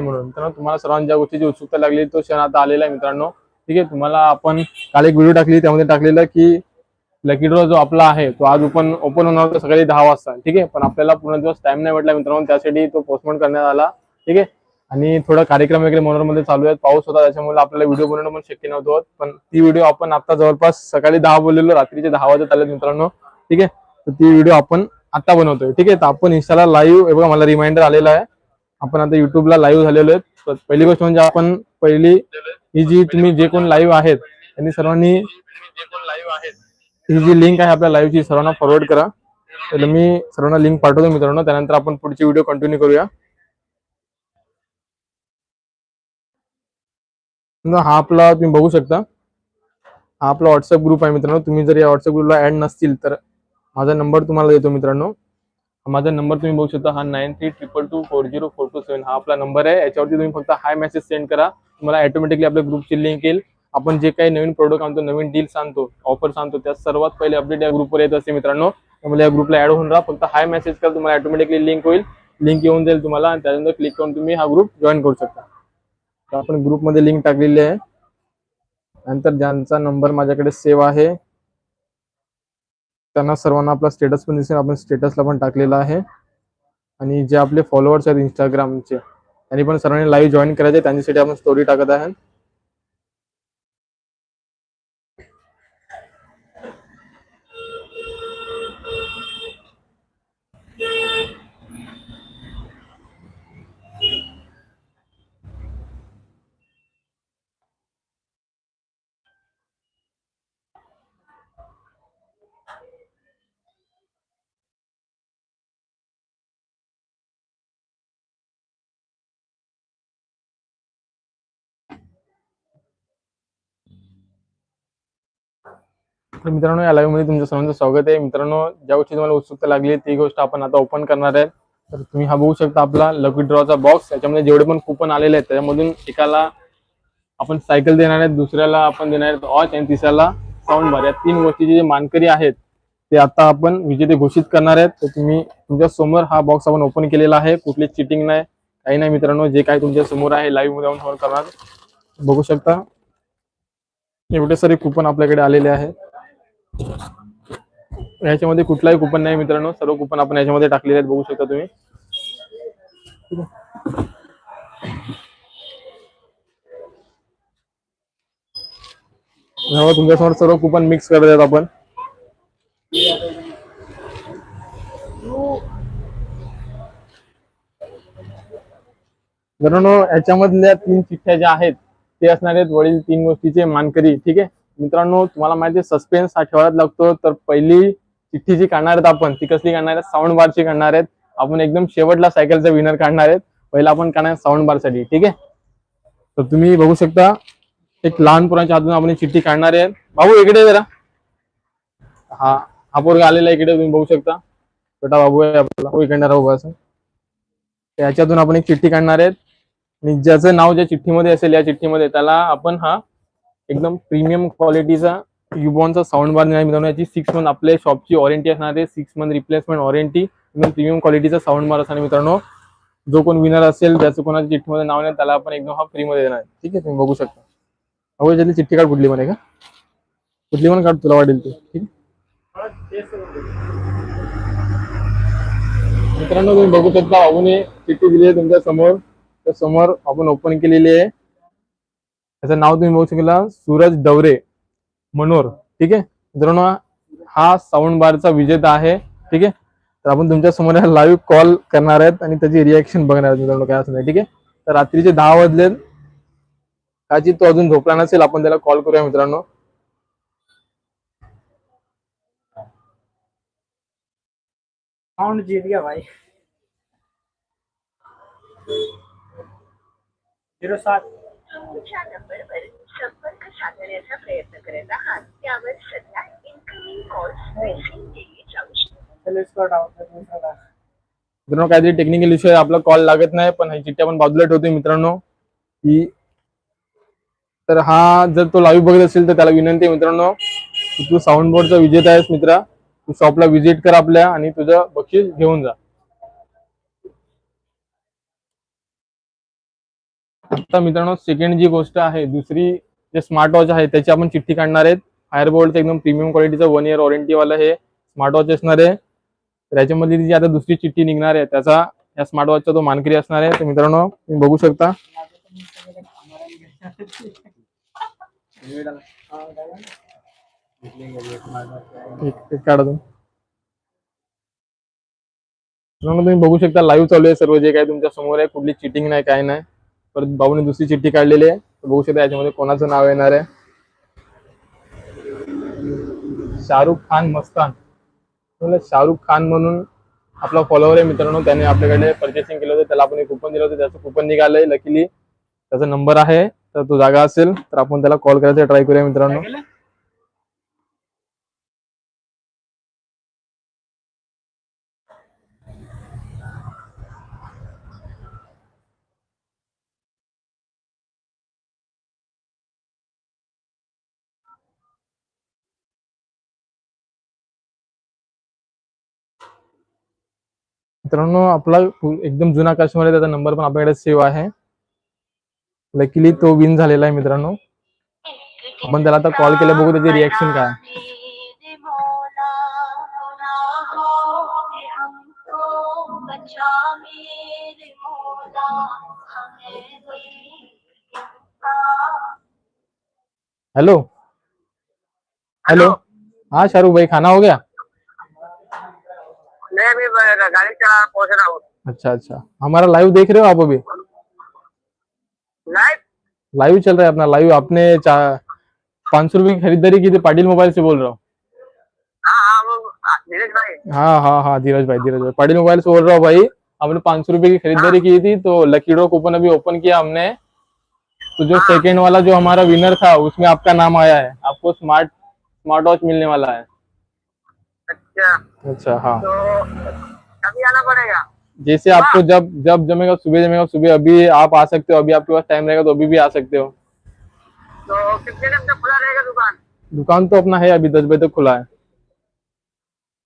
म्हणून. तर तुम्हाला सर्वांना ज्या गोष्टीची उत्सुकता लागली तो क्षण आता आलेला आहे मित्रांनो. ठीक आहे तुम्हाला आपण काल एक व्हिडिओ टाकली त्यामध्ये टाकलेलं की लकी ड्रॉ जो आपला आहे तो आज ओपन ओपन होणार होता सकाळी दहा वाजता. ठीक आहे पण आपल्याला पूर्ण दिवस टाइम नाही भेटला मित्रांनो त्यासाठी तो पोस्टपोन करण्यात आला. ठीक आहे आणि थोडा कार्यक्रम वगैरे मनोरमध्ये चालू आहे पाऊस होता त्याच्यामुळे आपल्याला व्हिडिओ बनवणं पण शक्य नव्हतं पण ती व्हिडिओ आपण आता जवळपास सकाळी दहा बोललेलो रात्रीचे दहा वाजत आले मित्रांनो. ठीक आहे तर ती व्हिडिओ आपण आता बनवतोय. ठीक आहे तर आपण इंस्टाला लाईव्ह बघा मला रिमाइंडर आलेला आहे. आपण आता युट्यूबला लाईव्ह झालेलो आहे तर पहिली गोष्ट म्हणजे आपण पहिली ही जी तुम्ही जे कोण लाईव्ह आहेत त्यांनी सर्वांनी ही जी लिंक आहे आपल्या लाईव्हची सर्वांना फॉरवर्ड करा. तर मी सर्वांना लिंक पाठवतो मित्रांनो. त्यानंतर आपण पुढची व्हिडिओ कंटिन्यू करूया. हा आपला तुम्ही बघू शकता. हा आपला व्हॉट्सअप ग्रुप आहे मित्रांनो. तुम्ही जर या व्हॉट्सअप ग्रुपला ऍड नसतील तर माझा नंबर तुम्हाला देतो मित्रांनो. माझा नंबर तुम्ही बघू शकता हा nine three triple two four zero four two seven हा आपला नंबर आहे. याच्यावरती तुम्ही फक्त हाय मेसेज सेंड करा. तुम्हाला ऑटोमॅटिकली आपल्या ग्रुपची लिंक येईल. आपण जे काही नवीन प्रोडक्ट आणतो नवीन डील्स आणतो ऑफर्स आणतो त्या सर्वात पहिले अपडेट या ग्रुपवर येत असते मित्रांनो. त्यामुळे या ग्रुपला ऍड होऊन राहा. फक्त हाय मेसेज करा तुम्हाला ऑटोमॅटिकली लिंक होईल. लिंक येऊन जाईल तुम्हाला आणि त्यानंतर क्लिक करून तुम्ही हा ग्रुप जॉईन करू शकता. तर आपण ग्रुपमध्ये लिंक टाकलेली आहे. नंतर ज्यांचा नंबर माझ्याकडे सेव्ह आहे त्यांना सर्वांना आपला स्टेटस पण दिसेल. आपण स्टेटसला पण टाकलेला आहे. आणि जे आपले फॉलोअर्स आहेत इंस्टाग्रामचे त्यांनी पण सर्वांनी लाईव्ह जॉईन करायचे. त्यांच्यासाठी आपण स्टोरी टाकत आहे. तर मित्रांनो या लाईव्हमध्ये तुमच्या सर्वांचं स्वागत आहे. मित्रांनो ज्या गोष्टी तुम्हाला उत्सुकता लागली ती गोष्ट आपण आता ओपन करणार आहे. तर तुम्ही हा बघू शकता आपला लकी ड्रॉचा बॉक्स त्याच्यामध्ये जेवढे पण कुपन आलेले आहेत त्याच्यामधून एकाला आपण सायकल देणार आहेत दुसऱ्याला आपण देणार आहेत वॉच आणि तिसऱ्याला साऊंड बार या तीन गोष्टीचे जे मानकरी आहेत ते आता आपण विजेते घोषित करणार आहेत. तर तुम्ही तुमच्यासमोर हा बॉक्स आपण ओपन केलेला आहे. कुठली चिटिंग नाही. काही नाही मित्रांनो जे काही तुमच्यासमोर आहे लाईव्हमध्ये आपण करणार. बघू शकता. एवढे सारे कुपन आपल्याकडे आलेले आहेत. याच्यामध्ये कुठलाही कुपन नाही मित्रांनो. सर्व कुपन आपण याच्यामध्ये टाकलेले आहेत. बघू शकता तुम्ही. तुमच्यासमोर सर्व कुपन मिक्स करत आहेत आपण. मित्रांनो याच्यामधल्या तीन चिठ्ठ्या ज्या आहेत ते असणार आहेत वडील तीन गोष्टीचे मानकरी ठीक आहे? मित्रांनो तुम्हाला माहिती सस्पेन्स हा ठेवायला लागतो. तर पहिली चिठ्ठी जी काढणार आहेत आपण ती कसली काढणार आहेत? साऊंड बारची काढणार आहेत. आपण एकदम शेवटला सायकलचा विनर काढणार आहेत. पहिला आपण काढणार साऊंड बारसाठी ठीक आहे? तर तुम्ही बघू शकता एक लहान पोरांच्या हातून आपण चिठ्ठी काढणार आहे. बाबू इकडे जरा. हा हा पोरगा आलेला आहे इकडे तुम्ही बघू शकता. छोटा बाबू आहे आपला. हो, इकडे राहू असं याच्यातून आपण एक चिठ्ठी काढणार आहेत. आणि ज्याचं नाव ज्या चिठ्ठीमध्ये असेल या चिठ्ठीमध्ये त्याला आपण हा एकदम प्रीमियम क्वालिटीचा युबॉनचा साऊंड बार देणार मित्रांनो. याची सिक्स मंथ आपल्या शॉपची वॉरंटी असणार आहे. सिक्स मंथ रिप्लेसमेंट वॉरंटी एकदम प्रीमियम क्वालिटीचा साऊंड बार असणार मित्रांनो. जो कोण विनर असेल त्याचं कोणाच्या चिठ्ठीमध्ये नाव नाही त्याला आपण एकदम हा फ्रीमध्ये देणार आहे. ठीक आहे तुम्ही बघू शकता. अहो याच्यातली चिठ्ठी काढ कुठली म्हणे का? कुठली पण काढ तुला वाटेल ते. ठीक मित्रांनो तुम्ही बघू शकता बाबूने चिठ्ठी दिली आहे तुमच्यासमोर. त्या समोर आपण ओपन केलेली आहे. त्याचं नाव तुम्ही बघू शकला सूरज डवरे मनोर ठीक आहे? मित्रांनो हा साऊंड बारचा विजेता आहे. ठीक आहे? तर आपण तुमच्यासमोर लाईव्ह कॉल करणार आहेत आणि त्याची रिॲक्शन बघणार आहेत मित्रांनो काय असं नाही. ठीक आहे? तर रात्रीचे दहा वाजले काची तो अजून झोपला नसेल आपण त्याला कॉल करूया मित्रांनो. जीत गया भाई. झिरो सात. तुमच्या नंबरवर संपर्क साधण्याचा प्रयत्न करत आहात. त्यावर सध्या इन्कमिंग कॉल्स रिसीव्ह केले जाऊ शकतात। मित्रांनो काहीतरी टेक्निकल इश्यू आहे आपला कॉल लागत नाही पण ही चिठ्ठी आपण बाजूला ठेवतोय मित्रांनो की तर हा जर तो लाईव्ह बघत असेल तर त्याला विनंती आहे मित्रांनो की तू साऊंड बोर्डचा विजेता आहेस मित्रा तू शॉपला व्हिजिट कर आपल्या आणि तुझं बक्षीस घेऊन जा. आता मित्रांनो सेकंड जी गोष्ट आहे दुसरी जे स्मार्ट वॉच आहे त्याची आपण चिठ्ठी काढणार आहेत. फायरबोल्टचं एकदम प्रीमियम क्वालिटीचं वन इयर वॉरंटीवालं हे स्मार्ट वॉच असणार आहे. तर याच्यामध्ये जी आता दुसरी चिठ्ठी निघणार आहे त्याचा या स्मार्ट वॉचचा तो मानकरी असणार आहे. तर मित्रांनो तुम्ही बघू शकता. काढा मित्रांनो, तुम्ही बघू शकता लाईव्ह चालू आहे सर्व जे काय तुमच्यासमोर आहे कुठली चिटिंग नाही काय नाही. परत भाऊने दुसरी चिठ्ठी काढलेली आहे. बघू शकता याच्यामध्ये कोणाचं नाव येणार आहे. शाहरुख खान मस्तान. म्हणलं शाहरुख खान म्हणून आपला फॉलोअर आहे मित्रांनो त्याने आपल्याकडे परचेसिंग केलं होतं. त्याला आपण एक कुपन दिलं होतं. त्याचं कुपन निघालंय. लकीली त्याचा नंबर आहे. तर तो जागा असेल तर आपण त्याला कॉल करायचा ट्राय करूया मित्रांनो. मित्रांनो आपला एकदम जुना आहे त्याचा नंबर पण आपल्याकडे सेव्ह आहे. लकीली तो विन झालेला आहे मित्रांनो. आपण त्याला आता कॉल केला बघू त्याची रिॲक्शन काय. हेलो हेलो हाँ शाहरुख भाई खाना हो गया? मैं गाड़ी चला पहुँच रहा हूँ अच्छा अच्छा। हमारा लाइव देख रहे हो आप अभी? लाइव लाइव चल रहा है अपना लाइव आपने पाँच सौ रुपये की खरीदारी की थी पाटिल मोबाइल से बोल रहा हूँ। हाँ हाँ भाई। हाँ हाँ हाँ धीरज भाई धीरज भाई। पाटिल मोबाइल से बोल रहा हूँ भाई हमने पाँच सौ रुपये की खरीदारी की थी तो लकी ड्रॉ कूपन अभी ओपन किया हमने। तो जो सेकंड वाला जो हमारा विनर था उसमें आपका नाम आया है। आपको स्मार्ट स्मार्ट वॉच मिलने वाला है। अच्छा। अच्छा हाँ। तो कभी आना पड़ेगा। जैसे आपको जब जब जमेगा सुबह जमेगा सुबह अभी आप आ सकते हो अभी आपके पास टाइम रहेगा तो अभी भी आ सकते हो। तो कितने टाइम तक खुला रहेगा दुकान? दुकान तो अपना है अभी दस बजे तक खुला है।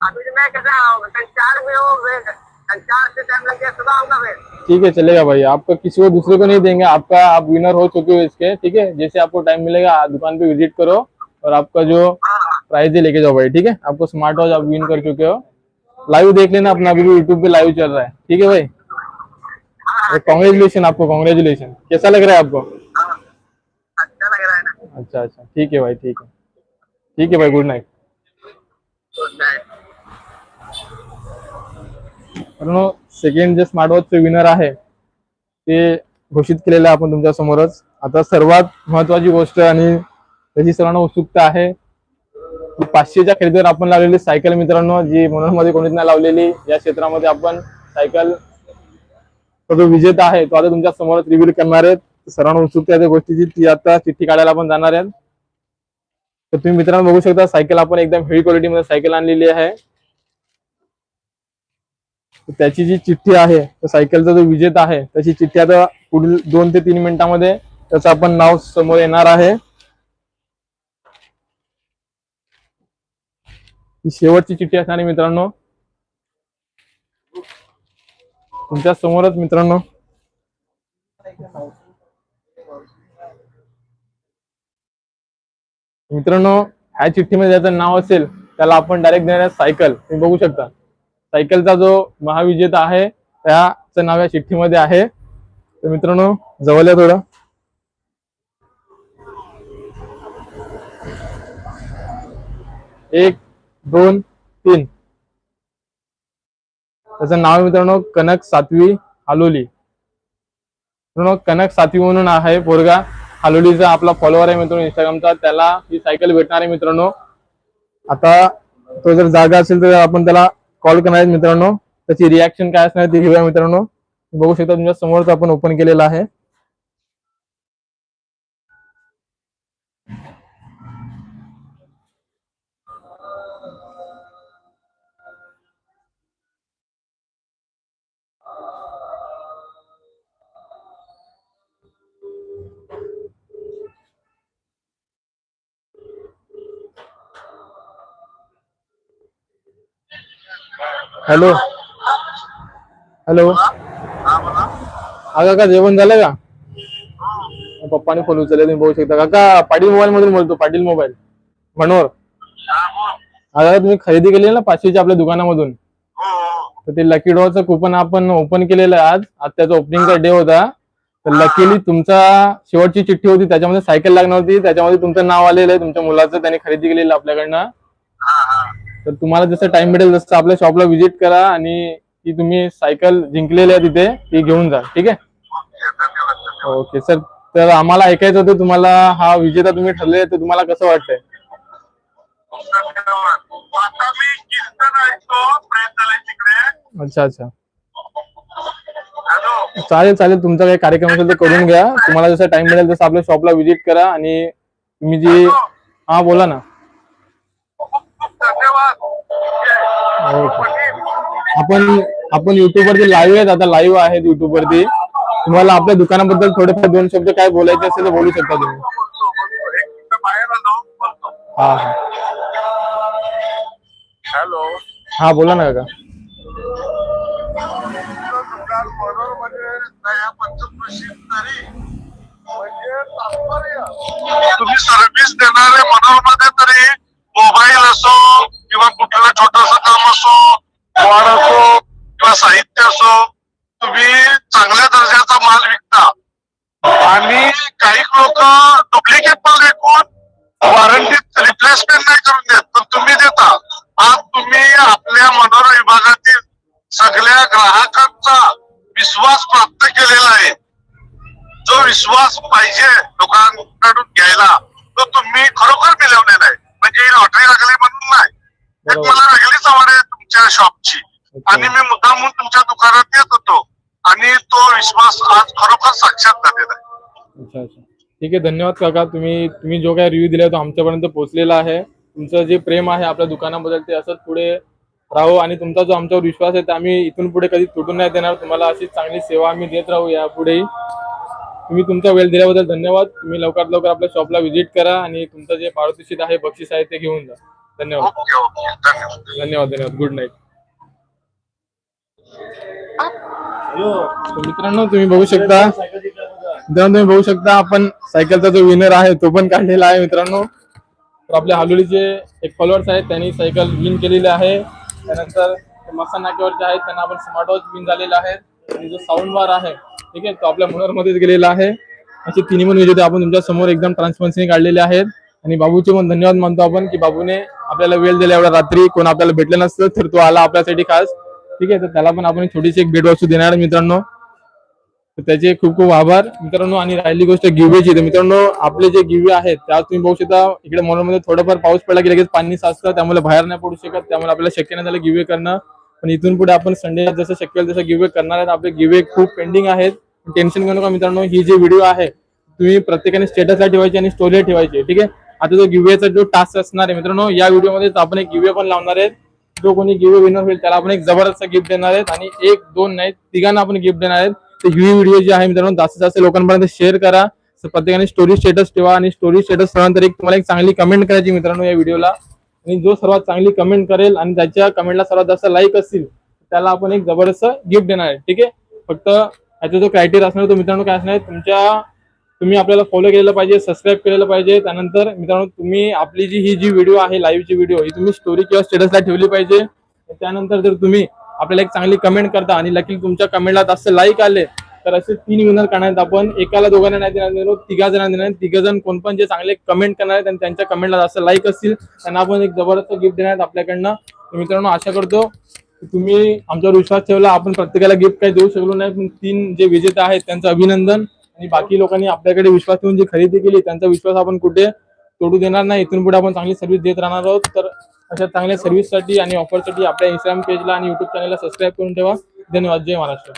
अभी तो मैं कैसा आऊँ कल चार में हो फिर कल चार से टाइम लग गया सुबह आऊँगा फिर। ठीक है चलेगा भाई। आपका किसी को दूसरे को नहीं देंगे। आपका आप विनर हो चुके हो इसके ठीक है? जैसे आपको टाइम मिलेगा दुकान पे विज़िट करो और आपका जो हाँ हाँ। प्राइज है लेके जाओ भाई ठीक है? आपको स्मार्ट वॉच आप विन कर चुके हो। लाइव देख लेना अपना अभी भी यूट्यूब पे लाइव चल रहा है। ठीक है भाई? कॉन्ग्रेचुलेशन आपको कॉन्ग्रेचुलेशन कैसा लग रहा है आपको? अच्छा लग रहा है ना। अच्छा अच्छा। ठीक है भाई ठीक है। ठीक है भाई गुड नाइट सेकंड जे स्मार्ट वॉचचे विनर आहे ते घोषित केलेलं आहे आपण तुमच्या समोरच. आता सर्वात महत्वाची गोष्ट आणि त्याची सर्वांना उत्सुकता आहे पाचशेच्या खरेदीवर आपण लावलेली सायकल मित्रांनो जी म्हणून मध्ये कोणीच नाही लावलेली या क्षेत्रामध्ये आपण सायकल जो विजेता आहे तो आता तुमच्या समोरच रिव्हील करणार आहेत सर्वांना उत्सुकता त्या गोष्टीची ती आता चिठ्ठी काढायला आपण जाणार आहेत. तर तुम्ही मित्रांनो बघू शकता सायकल आपण एकदम हेवी क्वालिटीमध्ये सायकल आणलेली आहे. त्याची जी चिठ्ठी आहे सायकलचा जो विजेता आहे त्याची चिठ्ठी आता पुढील दोन ते तीन मिनिटांमध्ये त्याचं आपण नाव समोर येणार आहे. ही शेवटची चिठ्ठी असणार आहे मित्रांनो. तुमच्या समोरच मित्रांनो. मित्रांनो ह्या चिठ्ठीमध्ये ज्याचं नाव असेल त्याला आपण डायरेक्ट देणार सायकल. तुम्ही बघू शकता. सायकलचा जो महाविजेता आहे त्याचं नाव या चिठ्ठीमध्ये आहे. तर मित्रांनो जवळ या थोडं. एक दोन तीन. त्याचं नाव मित्रांनो कनक सातवी हालोली. मित्रांनो कनक सातवी म्हणून आहे पोरगा हालोलीचा आपला फॉलोअर आहे मित्रांनो इंस्टाग्रामचा त्याला ही सायकल भेटणार आहे मित्रांनो. आता तो जर जागा असेल तर आपण त्याला कॉल करणार आहे मित्रांनो. त्याची रिॲक्शन काय असणार ती घेऊया मित्रांनो. बघू शकता तुमच्या समोरच आपण ओपन केलेला आहे. हॅलो. हॅलो. हाँ का जेवण झालं का? पप्पाने फोन उचलले तुम्ही बघू शकता. काका पाटील मोबाईल मधून बोलतो पाटील मोबाईल मनोहर. आता तुम्ही खरेदी केली ना पाचशेच्या आपल्या दुकानामधून? तर ते लकी ड्रॉचं कुपन आपण ओपन केलेलं आहे आज. आज त्याचा ओपनिंगचा डे होता. तर लकीली तुमचा शेवटची चिठ्ठी होती त्याच्यामध्ये सायकल लागणार होती. त्याच्यामध्ये तुमचं नाव आलेलं आहे तुमच्या मुलाचं त्याने खरेदी केलेलं आपल्याकडनं. तर तुम्हाला जसं टाइम भेटेल तसं आपल्या शॉपला व्हिजिट करा आणि ती तुम्ही सायकल जिंकलेली आहे तिथे ती घेऊन जा. ठीक आहे? ओके सर तर आम्हाला ऐकायचं होतं तुम्हाला हा विजेता तुम्ही ठरले तर तुम्हाला कसं वाटतंय? अच्छा अच्छा. चालेल चालेल. तुमचा काही कार्यक्रम असेल तर करून घ्या. तुम्हाला जसं टाइम मिळेल तसं आपल्या शॉपला व्हिजिट करा आणि तुम्ही जी हा बोला ना खूप खूप धन्यवाद ओके आपण आपण युट्यूब वरती लाईव्ह आहेत आता लाईव्ह आहेत युट्यूब वरती. तुम्हाला आपल्या दुकानाबद्दल थोडेफार दोन शब्द काय बोलायचे असेल तर बोलू शकता तुम्ही. हा हा. हॅलो. हा बोला ना काका. तात्पर्य तुम्ही सर्व्हिस देणारे मनोरमध्ये तरी मोबाईल असो किंवा कुठलं छोटस काम असो वाढ असो किंवा साहित्य असो तुम्ही चांगल्या दर्जाचा माल विकता. आणि काही लोक डुप्लिकेट माल विकून वॉरंटीत रिप्लेसमेंट नाही करून देत पण तुम्ही देता. आज तुम्ही आपल्या मनोर विभागातील सगळ्या ग्राहकांचा विश्वास प्राप्त केलेला आहे. जो विश्वास पाहिजे लोकांकडून घ्यायला तो तुम्ही खरोखर मिळवलेला आहे. म्हणजे ही लॉटरी लागली म्हणून नाही. मला वेगळीच आवड आहे तुमच्या शॉपची आणि मी मुद्दाम म्हणून तुमच्या दुकानात येत होतो. आणि तो विश्वास आज खरोखर साक्षात झालेला आहे. अच्छा अच्छा. ठीक आहे धन्यवाद काका. तुम्ही तुम्ही जो काय रिव्ह्यू दिला तो आमच्यापर्यंत पोहोचलेला आहे. तुमचं जे प्रेम आहे आपल्या दुकानाबद्दल ते असंच पुढे राहू. आणि तुमचा जो आमच्यावर विश्वास आहे ते आम्ही इथून पुढे कधी तुटून नाही देणार. तुम्हाला अशी चांगली सेवा आम्ही देत राहू यापुढेही. तुम्ही तुमचा वेळ दिल्याबद्दल धन्यवाद. तुम्ही लवकरात लवकर आपल्या शॉपला व्हिजिट करा आणि तुमचं जे पारितोषिक आहे बक्षीस आहे ते घेऊन जा. धन्यवाद. धन्यवाद धन्यवाद. धन्यवाद गुड नाईट मित्रांनो तुम्ही बघू शकता. मित्रांनो तुम्ही बघू शकता आपण सायकलचा जो विनर आहे तो पण काढलेला आहे मित्रांनो. तर आपल्या हालोलीचे एक फॉलोअर्स आहेत त्यांनी सायकल विन केलेली आहे. त्यानंतर मसा नाक्यावरचे आहेत त्यांना आपण स्मार्ट वॉच विन झालेला आहे. आणि जो साऊंड बार आहे ठीक आहे तो आपल्या मुलांमध्येच गेलेला आहे. असे तिन्ही पण विजेते आपण तुमच्यासमोर एकदम ट्रान्सपरन्सीने काढलेले आहेत. आणि बाबूचे पण धन्यवाद मानतो आपण की बाबूने आपल्याला वेळ दिला एवढ्या रात्री. कोण आपल्याला भेटलं नसतं तर तो आला आपल्यासाठी खास. ठीक आहे तर त्याला पण आपण छोटीशी एक भेटवस्तू देणार मित्रांनो. तर त्याचे खूप खूप आभार. मित्रांनो आणि राहिली गोष्ट गिव्हेची. तर मित्रांनो आपले जे गिव्हे आहेत त्यात तुम्ही बघू शकता इकडे मॉलमध्ये थोडंफार पाऊस पडला की लगेच पाणी साचतं त्यामुळे बाहेर नाही पडू शकत त्यामुळे आपल्याला शक्य नाही झालं गिवे करणं. पण इथून पुढे आपण संडेला जसं शक्य होईल तसं गिवे करणार आहेत. आपले गिवे खूप पेंडिंग आहेत. टेन्शन घेऊ नका मित्रांनो. ही जी व्हिडिओ आहे तुम्ही प्रत्येकाने स्टेटसला ठेवायची आणि स्टोरीला ठेवायची. ठीक आहे? आता जो गिवेचा जो टास्क असणार आहे मित्रांनो या व्हिडिओमध्ये आपण एक गिवे पण लावणार आहेत. जो कोणी गिवे विनर होईल त्याला आपण एक जबरदस्त गिफ्ट देणार आहेत. आणि एक दोन नाही तिघांना आपण गिफ्ट देणार आहेत. तर ही व्हिडिओ जी आहे मित्रांनो जास्तीत जास्त लोकांपर्यंत शेअर करा. तर प्रत्येकाने स्टोरी स्टेटस ठेवा आणि स्टोरी स्टेटस ठेवल्यानंतर एक तुम्हाला एक चांगली कमेंट करायची मित्रांनो या व्हिडिओला आणि जो सर्वात चांगली कमेंट करेल आणि त्याच्या कमेंटला सर्वात जास्त लाईक असतील त्याला आपण एक जबरदस्त गिफ्ट देणार आहे. ठीक आहे? फक्त याचा जो क्रायटेरिया असणार तो मित्रांनो काय असणार तुमच्या तुम्ही आपल्याला फॉलो केलेलं पाहिजे सबस्क्राईब केलेलं पाहिजे. त्यानंतर मित्रांनो तुम्ही आपली जी ही जी व्हिडिओ आहे लाईव्हची व्हिडिओ ही तुम्ही स्टोरी किंवा स्टेटसला ठेवली पाहिजे. त्यानंतर जर तुम्ही आपल्याला एक चांगली कमेंट करता आणि लकी तुमच्या कमेंटला जास्त लाईक आले तर असे तीन विनर करणार आहेत. आपण एकाला दोघांना नाही देणार मित्रांनो, तिघा जणांना देणार. आहेत. तिघ जण कोण पण जे चांगले कमेंट करणार आहेत आणि त्यांच्या कमेंटला जास्त लाईक असतील त्यांना आपण एक जबरदस्त गिफ्ट देणार आहेत आपल्याकडनं. मित्रांनो आशा करतो तुम्ही आमच्यावर विश्वास ठेवला. आपण प्रत्येकाला गिफ्ट काही देऊ शकलो नाही पण तीन जे विजेते आहेत त्यांचं अभिनंदन. आणि बाकी लोकांनी आपल्याकडे विश्वास ठेवून जी खरेदी केली त्यांचा विश्वास आपण कुठे तोडू देणार नाही. इथून पुढे आपण चांगली सर्व्हिस देत राहणार आहोत. तर अशा चांगल्या सर्व्हिससाठी आणि ऑफरसाठी आपल्या इंस्टाग्राम पेजला आणि युट्यूब चॅनलला सबस्क्राईब करून ठेवा. धन्यवाद. जय महाराष्ट्र.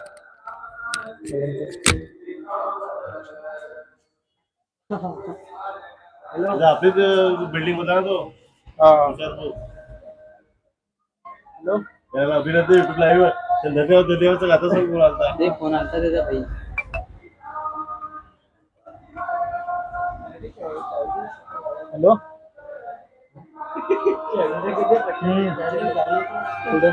आपली बिल्डिंग होता ना तो हा. विचारतो त्याला अभिनंदन युट्यूब लाईव्ह धन्यवाद धन्यवाद आता सांग बोलालता ते फ़ोन आलता त्याचा भाई। हॅलो। कुठं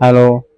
Hello.